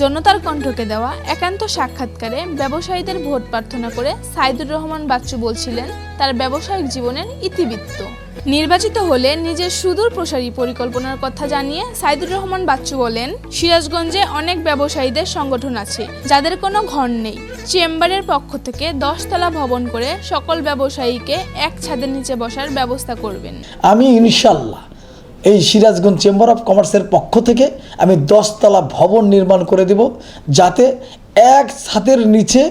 জনতার কণ্ঠকে দেওয়া একান্ত সাক্ষাৎকারে ব্যবসায়ীদের ভোট প্রার্থনা করে সাইদুর রহমান বাচ্চু বলছিলেন, তার ব্যবসায়িক জীবনের ইতিবৃত্ত। নির্বাচিত হলে নিজের সুদূর প্রসারী পরিকল্পনার কথা জানিয়ে সাইদুর রহমান বাচ্চু বলেন, সিরাজগঞ্জে অনেক ব্যবসায়ীদের সংগঠন আছে, যাদের কোনো ঘর নেই। চেম্বারের পক্ষ থেকে দশতলা ভবন করে সকল ব্যবসায়ীকে এক ছাদের নিচে বসার ব্যবস্থা করবেন। আমি ইনশাল্লাহ এই সিরাজগঞ্জ চেম্বার অফ কমার্সের পক্ষ থেকে আমি দশতলা ভবন নির্মাণ করে দেব, যাতে এক ছাদের নিচে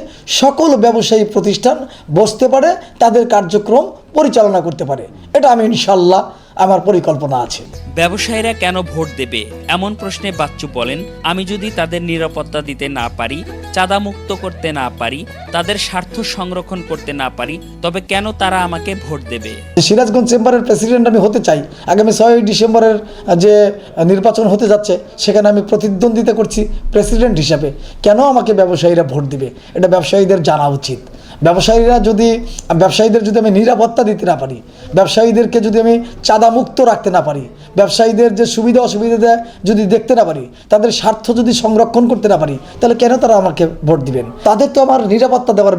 সকল ব্যবসায়ী প্রতিষ্ঠান বসতে পারে, তাদের কার্যক্রম পরিচালনা করতে পারে। এটা আমি ইনশাল্লাহ আমার পরিকল্পনা আছে। ব্যবসায়ীরা কেন ভোট দেবে? এমন প্রশ্নে বাচ্চু বলেন আমি যদি তাদের নিরাপত্তা দিতে না পারি চাঁদা মুক্ত করতে না পারি তাদের স্বার্থ সংরক্ষণ করতে না পারি তবে কেন তারা আমাকে ভোট দেবে? সিরাজগঞ্জ চেম্বারের প্রেসিডেন্ট আমি হতে চাই। আগামী ছয়ই ডিসেম্বরের যে নির্বাচন হতে যাচ্ছে সেখানে আমি প্রতিদ্বন্দ্বিতা করছি প্রেসিডেন্ট হিসাবে। কেন আমাকে ব্যবসায়ীরা ভোট দিবে? এটা ব্যবসায়ীদের জানা উচিত। ব্যবসায়ীরা যদি, ব্যবসায়ীদের যদি আমি নিরাপত্তা দিতে না পারি, ব্যবসায়ীদেরকে যদি আমি চাঁদা মুক্ত রাখতে না পারি, ব্যবসায়ীদের যে সুবিধা অসুবিধা যদি দেখতে না পারি, তাদের স্বার্থ যদি সংরক্ষণ করতে না পারি, তাহলে কেন তারা আমাকে ভোট দিবেন? তাদের তো আমার নিরাপত্তা দেওয়ার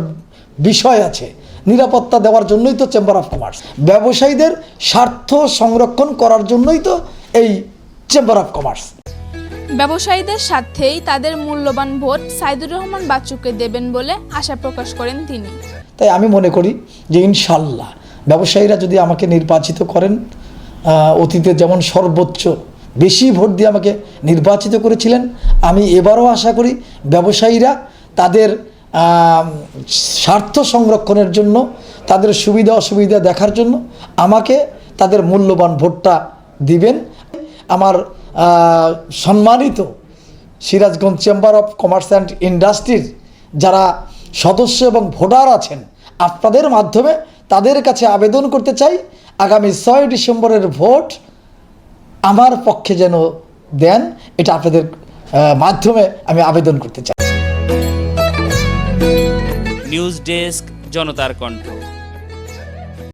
বিষয় আছে। নিরাপত্তা দেওয়ার জন্যই তো চেম্বার অফ কমার্স ব্যবসায়ীদের স্বার্থ সংরক্ষণ করার জন্যই তো এই চেম্বার অফ কমার্স ব্যবসায়ীদের স্বার্থেই তাদের মূল্যবান ভোট সাইদুর রহমান বাচ্চুকে দেবেন বলে আশা প্রকাশ করেন তিনি। তাই আমি মনে করি যে ইনশাল্লাহ ব্যবসায়ীরা যদি আমাকে নির্বাচিত করেন অতীতে যেমন সর্বোচ্চ বেশি ভোট দিয়ে আমাকে নির্বাচিত করেছিলেন, আমি এবারও আশা করি ব্যবসায়ীরা তাদের স্বার্থ সংরক্ষণের জন্য, তাদের সুবিধা অসুবিধা দেখার জন্য আমাকে তাদের মূল্যবান ভোটটা দিবেন। আমার সম্মানিত Sirajganj chamber of commerce and ইন্ডাস্ট্রির যারা সদস্য এবং ভোটার আছেন, আপনাদের মাধ্যমে তাদের কাছে আবেদন করতে চাই, আগামী ছয় ডিসেম্বরের ভোট আমার পক্ষে যেন দেন, এটা আপনাদের মাধ্যমে আমি আবেদন করতে চাই। নিউজ ডেস্ক জনতার কণ্ঠ